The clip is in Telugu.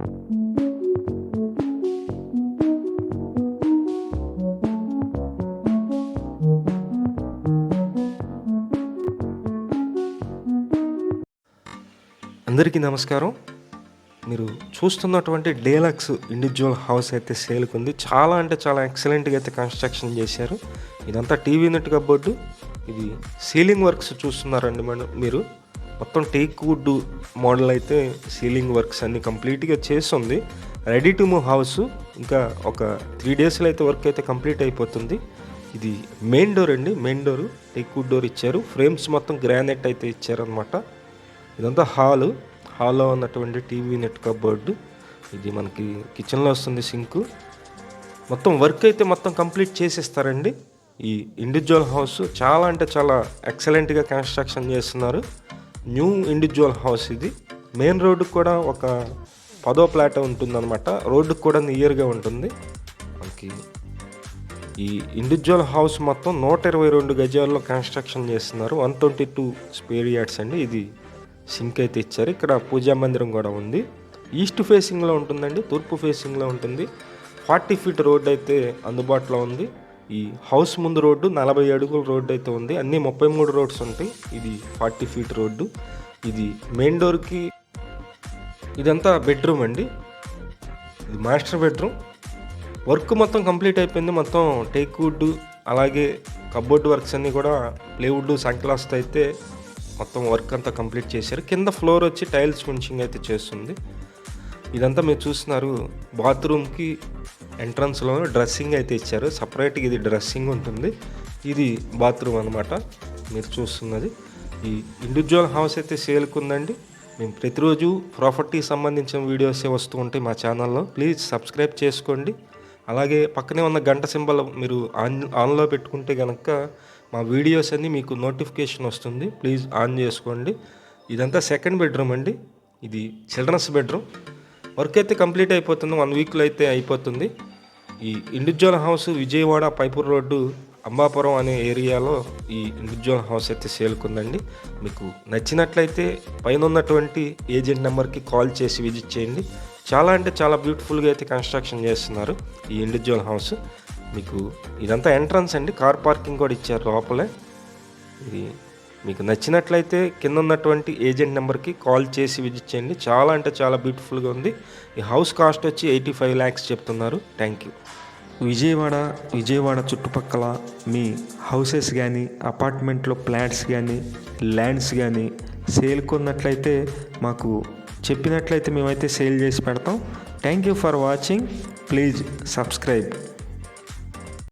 అందరికీ నమస్కారం. మీరు చూస్తున్నటువంటి డేలక్స్ ఇండివిజువల్ హౌస్ అయితే సేల్కి ఉంది. చాలా అంటే చాలా ఎక్సలెంట్గా అయితే కన్స్ట్రక్షన్ చేశారు. ఇదంతా టీవీ నెట్ కబోర్డు ఇది సీలింగ్ వర్క్స్ చూస్తున్నారండి మనం మీరు. మొత్తం టేక్ వుడ్ మోడల్ అయితే సీలింగ్ వర్క్స్ అన్ని కంప్లీట్గా చేస్తుంది. రెడీ టు మూవ్ హౌస్ ఇంకా ఒక త్రీ డేస్లో అయితే వర్క్ అయితే కంప్లీట్ అయిపోతుంది. ఇది మెయిన్ డోర్ అండి main door. Teak wood door ఇచ్చారు. ఫ్రేమ్స్ మొత్తం గ్రానైట్ అయితే ఇచ్చారనమాట ఇదంతా హాలు. హాల్లో ఉన్నటువంటి టీవీ నెట్ కబోర్డు. ఇది మనకి కిచెన్లో వస్తుంది సింకు. మొత్తం వర్క్ అయితే మొత్తం కంప్లీట్ చేసేస్తారండి. ఈ ఇండివిజువల్ హౌస్ చాలా అంటే చాలా ఎక్సలెంట్గా కన్స్ట్రక్షన్ చేస్తున్నారు. న్యూ ఇండివిజువల్ హౌస్ ఇది. మెయిన్ రోడ్డుకు కూడా ఒక పదో ప్లాట్ ఉంటుందన్నమాట. రోడ్డుకు కూడా నియర్గా ఉంటుంది. మనకి ఈ ఇండివిజువల్ హౌస్ మొత్తం నూట ఇరవై రెండు గజాల్లో కన్స్ట్రక్షన్ చేస్తున్నారు. One twenty two square yards అండి. ఇది సింక్ అయితే ఇచ్చారు. ఇక్కడ పూజా మందిరం కూడా ఉంది. ఈస్ట్ ఫేసింగ్లో ఉంటుందండి. తూర్పు ఫేసింగ్లో ఉంటుంది. ఫార్టీ ఫీట్ రోడ్ అయితే అందుబాటులో ఉంది. ఈ హౌస్ ముందు రోడ్డు నలభై అడుగుల రోడ్డు అయితే ఉంది. అన్నీ ముప్పై మూడు రోడ్స్ ఉంటాయి. ఇది ఫార్టీ ఫీట్ రోడ్డు. ఇది మెయిన్ డోర్కి ఇదంతా బెడ్రూమ్ అండి. ఇది మాస్టర్ బెడ్రూమ్. వర్క్ మొత్తం కంప్లీట్ అయిపోయింది. మొత్తం టేక్ వుడ్ అలాగే కబోర్డ్ వర్క్స్ అన్నీ కూడా ప్లేవుడ్ సంక్లాస్ట్ అయితే మొత్తం వర్క్ అంతా కంప్లీట్ చేశారు. కింద ఫ్లోర్ వచ్చి టైల్స్ ఫినిషింగ్ అయితే చేస్తుంది. ఇదంతా మీరు చూస్తున్నారు. బాత్రూమ్కి ఎంట్రన్స్లో డ్రెస్సింగ్ అయితే ఇచ్చారు. సపరేట్గా ఇది డ్రెస్సింగ్ ఉంటుంది. ఇది బాత్రూమ్ అనమాట మీరు చూస్తున్నది. ఈ ఇండివిజువల్ హౌస్ అయితే సేల్కి ఉందండి. మేము ప్రతిరోజు ప్రాపర్టీ సంబంధించిన వీడియోసే వస్తూ ఉంటాయి మా ఛానల్లో. ప్లీజ్ సబ్స్క్రైబ్ చేసుకోండి. అలాగే పక్కనే ఉన్న గంట సింబల్ మీరు ఆన్ ఆన్లో పెట్టుకుంటే కనుక మా వీడియోస్ అన్నీ మీకు నోటిఫికేషన్ వస్తుంది. ప్లీజ్ ఆన్ చేసుకోండి. ఇదంతా సెకండ్ బెడ్రూమ్ అండి. ఇది చిల్డ్రన్స్ బెడ్రూమ్. వర్క్ అయితే కంప్లీట్ అయిపోతుంది. వన్ వీక్లో అయితే అయిపోతుంది. ఈ individual house Vijayawada Paipur road Ambapuram అనే ఏరియాలో ఈ ఇండివిజువల్ హౌస్ అయితే సేల్కుందండి. మీకు నచ్చినట్లయితే పైన ఉన్నటువంటి ఏజెంట్ నెంబర్కి కాల్ చేసి విజిట్ చేయండి. చాలా అంటే చాలా బ్యూటిఫుల్గా అయితే కన్స్ట్రక్షన్ చేస్తున్నారు ఈ ఇండివిజువల్ హౌస్. మీకు ఇదంతా ఎంట్రన్స్ అండి. కార్ పార్కింగ్ కూడా ఇచ్చారు లోపలే. ఇది మీకు నచ్చినట్లయితే కింద ఉన్నటువంటి ఏజెంట్ నెంబర్కి కాల్ చేసి విజిట్ చేయండి. చాలా అంటే చాలా బ్యూటిఫుల్గా ఉంది. ఈ హౌస్ కాస్ట్ వచ్చి ఎయిటీ ఫైవ్ ల్యాక్స్ చెప్తున్నారు. Thank you. విజయవాడ విజయవాడ చుట్టుపక్కల మీ హౌసెస్ కానీ అపార్ట్మెంట్లో ప్లాట్స్ కానీ ల్యాండ్స్ కానీ సేల్ కొన్నట్లయితే మాకు చెప్పినట్లయితే మేమైతే సేల్ చేసి పెడతాం. Thank you for watching. Please subscribe.